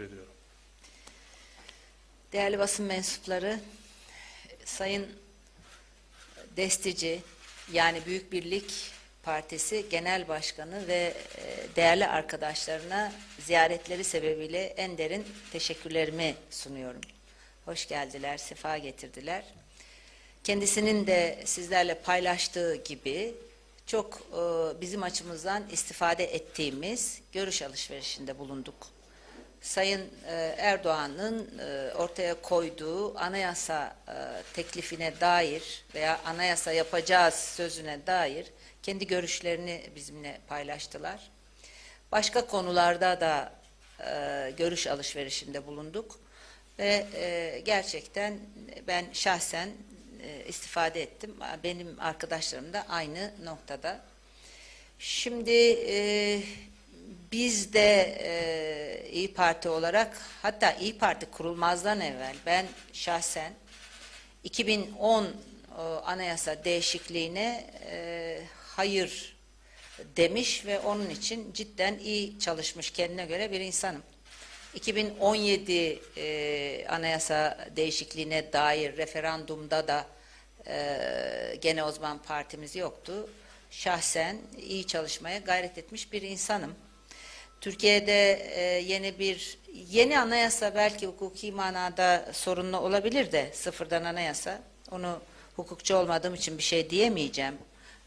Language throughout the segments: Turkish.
ediyorum. Değerli basın mensupları, Sayın Destici, yani Büyük Birlik Partisi Genel Başkanı ve e, değerli arkadaşlarına ziyaretleri sebebiyle en derin teşekkürlerimi sunuyorum. Hoş geldiler, sefa getirdiler. Kendisinin de sizlerle paylaştığı gibi çok e, bizim açımızdan istifade ettiğimiz görüş alışverişinde bulunduk. Sayın e, Erdoğan'ın e, ortaya koyduğu anayasa e, teklifine dair veya anayasa yapacağız sözüne dair kendi görüşlerini bizimle paylaştılar. Başka konularda da görüş alışverişinde bulunduk ve gerçekten ben şahsen istifade ettim. Benim arkadaşlarım da aynı noktada. Şimdi biz de e, İyi Parti olarak hatta İyi Parti kurulmazdan evvel ben şahsen 2010 e, anayasa değişikliğine e, hayır demiş ve onun için cidden iyi çalışmış kendine göre bir insanım. 2017 e, anayasa değişikliğine dair referandumda da e, gene o zaman partimiz yoktu. Şahsen iyi çalışmaya gayret etmiş bir insanım. Türkiye'de e, yeni bir yeni anayasa belki hukuki manada sorunlu olabilir de sıfırdan anayasa. Onu hukukçu olmadığım için bir şey diyemeyeceğim.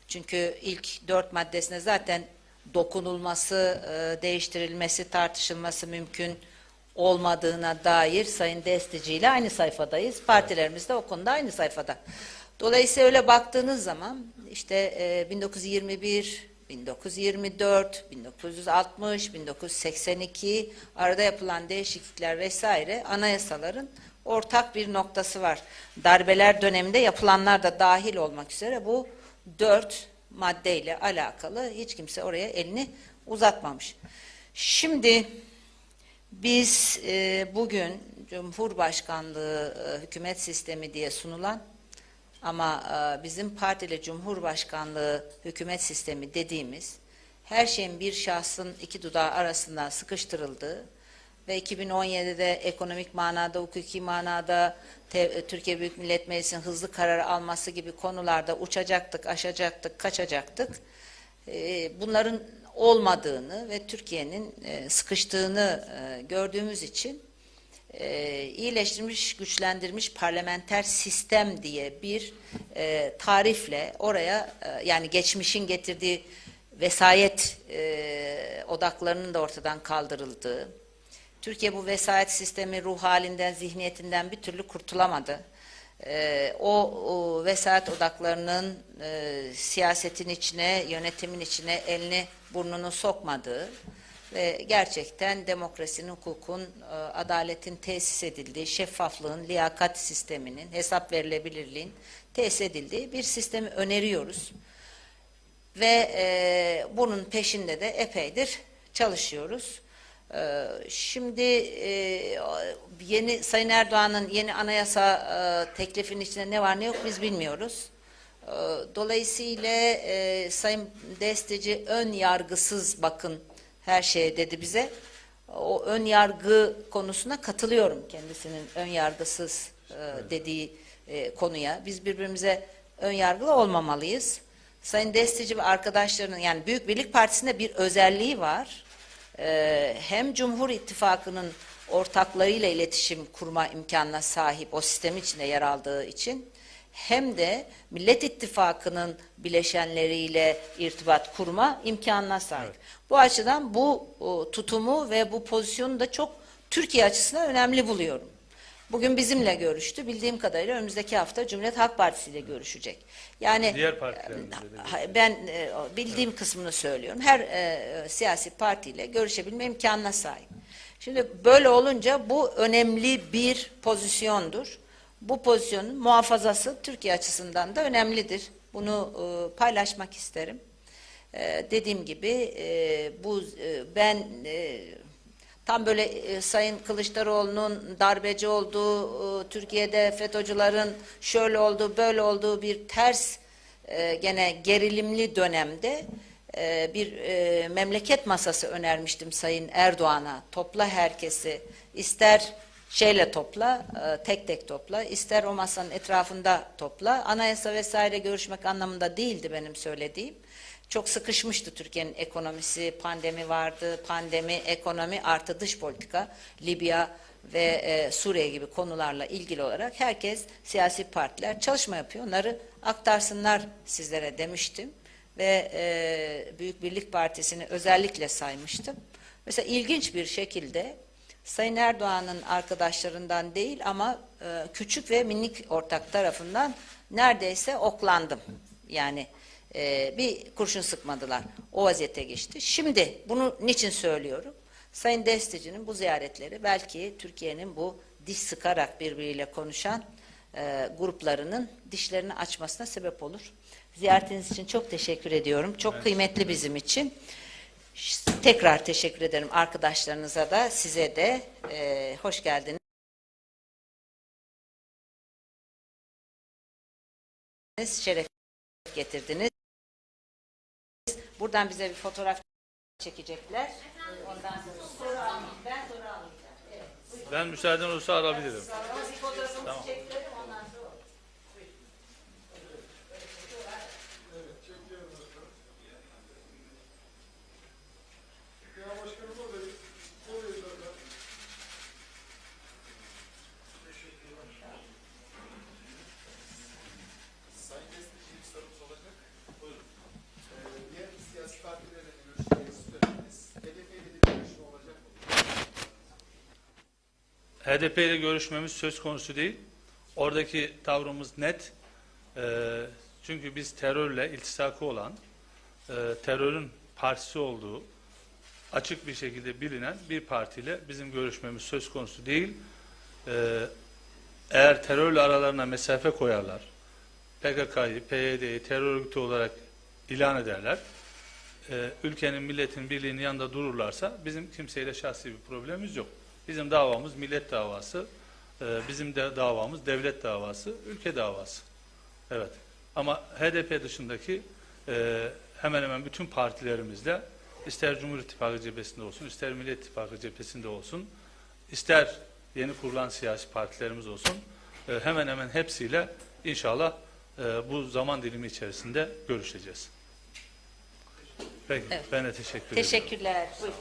Çünkü ilk dört maddesine zaten dokunulması, e, değiştirilmesi, tartışılması mümkün olmadığına dair Sayın Destici ile aynı sayfadayız. Partilerimiz de o konuda aynı sayfada. Dolayısıyla öyle baktığınız zaman işte e, 1921, 1924, 1960, 1982 arada yapılan değişiklikler vesaire anayasaların ortak bir noktası var. Darbeler döneminde yapılanlar da dahil olmak üzere bu dört maddeyle alakalı hiç kimse oraya elini uzatmamış. Şimdi biz e, bugün Cumhurbaşkanlığı e, hükümet sistemi diye sunulan ama e, bizim partili Cumhurbaşkanlığı hükümet sistemi dediğimiz her şeyin bir şahsın iki dudağı arasında sıkıştırıldığı ve 2017'de ekonomik manada, hukuki manada te- Türkiye Büyük Millet Meclisi'nin hızlı karar alması gibi konularda uçacaktık, aşacaktık, kaçacaktık. E, bunların olmadığını ve Türkiye'nin e, sıkıştığını e, gördüğümüz için e, iyileştirilmiş, güçlendirilmiş parlamenter sistem diye bir e, tarifle oraya e, yani geçmişin getirdiği vesayet e, odaklarının da ortadan kaldırıldığı, Türkiye bu vesayet sistemi ruh halinden, zihniyetinden bir türlü kurtulamadı. Ee, o, o vesayet odaklarının e, siyasetin içine, yönetimin içine elini burnunu sokmadığı ve gerçekten demokrasinin, hukukun, e, adaletin tesis edildiği, şeffaflığın, liyakat sisteminin, hesap verilebilirliğin tesis edildiği bir sistemi öneriyoruz. Ve e, bunun peşinde de epeydir çalışıyoruz. Ee, Şimdi e, yeni Sayın Erdoğan'ın yeni anayasa e, teklifinin içinde ne var ne yok biz bilmiyoruz. Ee, Dolayısıyla e, Sayın Desteci ön yargısız bakın her şeye dedi bize. O ön yargı konusuna katılıyorum kendisinin ön yargısız e, dediği e, konuya. Biz birbirimize ön yargılı olmamalıyız. Sayın Destici ve arkadaşlarının yani Büyük Birlik Partisi'nde bir özelliği var e, hem Cumhur İttifakı'nın ortaklarıyla iletişim kurma imkanına sahip o sistem içinde yer aldığı için hem de Millet İttifakı'nın bileşenleriyle irtibat kurma imkanına sahip. Bu açıdan bu o, tutumu ve bu pozisyonu da çok Türkiye açısından önemli buluyorum. Bugün bizimle görüştü. Bildiğim kadarıyla önümüzdeki hafta Cumhuriyet Halk Partisi ile görüşecek. Yani Diğer Ha- ben e, bildiğim kısmını söylüyorum. Her e, siyasi partiyle görüşebilme imkanına sahip. Şimdi böyle olunca bu önemli bir pozisyondur. Bu pozisyonun muhafazası Türkiye açısından da önemlidir. Bunu e, paylaşmak isterim. E, dediğim gibi e, bu e, ben e, tam böyle e, Sayın Kılıçdaroğlu'nun darbeci olduğu, e, Türkiye'de FETÖ'cülerin şöyle olduğu, böyle olduğu bir ters e, gene gerilimli dönemde e, bir e, memleket masası önermiştim Sayın Erdoğan'a. Topla herkesi, ister şeyle topla, e, tek tek topla, ister o masanın etrafında topla. Anayasa vesaire görüşmek anlamında değildi benim söylediğim. Çok sıkışmıştı Türkiye'nin ekonomisi, pandemi vardı, pandemi, ekonomi artı dış politika, Libya ve e, Suriye gibi konularla ilgili olarak herkes, siyasi partiler çalışma yapıyor. Onları aktarsınlar sizlere demiştim ve e, Büyük Birlik Partisi'ni özellikle saymıştım. Mesela ilginç bir şekilde Sayın Erdoğan'ın arkadaşlarından değil ama e, küçük ve minik ortak tarafından neredeyse oklandım. Yani e, bir kurşun sıkmadılar. O vaziyete geçti. Şimdi bunu niçin söylüyorum? Sayın Desteci'nin bu ziyaretleri belki Türkiye'nin bu diş sıkarak birbiriyle konuşan e, gruplarının dişlerini açmasına sebep olur. Ziyaretiniz için çok teşekkür ediyorum. Çok kıymetli bizim için. Tekrar teşekkür ederim arkadaşlarınıza da size de e, hoş geldiniz. Şeref getirdiniz. Buradan bize bir fotoğraf çekecekler. Ondan sonra soru almayacağım. Ben soru almayacağım. Evet. Ben müsaaden olursa alabilirim. Ama bir fotoğrafımızı çekilelim ondan sonra. Diğer siyasi partilerle görüşeceğinizi söylediniz. HDP ile de bir görüşme olacak mı? HDP ile görüşmemiz söz konusu değil. Oradaki tavrımız net. Ee, çünkü biz terörle iltisakı olan, e, terörün partisi olduğu açık bir şekilde bilinen bir partiyle bizim görüşmemiz söz konusu değil. Ee, eğer terörle aralarına mesafe koyarlar, PKK'yı, PYD'yi terör örgütü olarak ilan ederler, e, ülkenin milletin birliğinin yanında dururlarsa bizim kimseyle şahsi bir problemimiz yok. Bizim davamız millet davası, e, bizim de davamız devlet davası, ülke davası. Evet. Ama HDP dışındaki e, hemen hemen bütün partilerimizle ister Cumhur İttifakı cephesinde olsun, ister Millet İttifakı cephesinde olsun, ister yeni kurulan siyasi partilerimiz olsun, e, hemen hemen hepsiyle inşallah e, bu zaman dilimi içerisinde görüşeceğiz. Peki, Evet. ben de teşekkür ederim. Teşekkürler. Buyurun.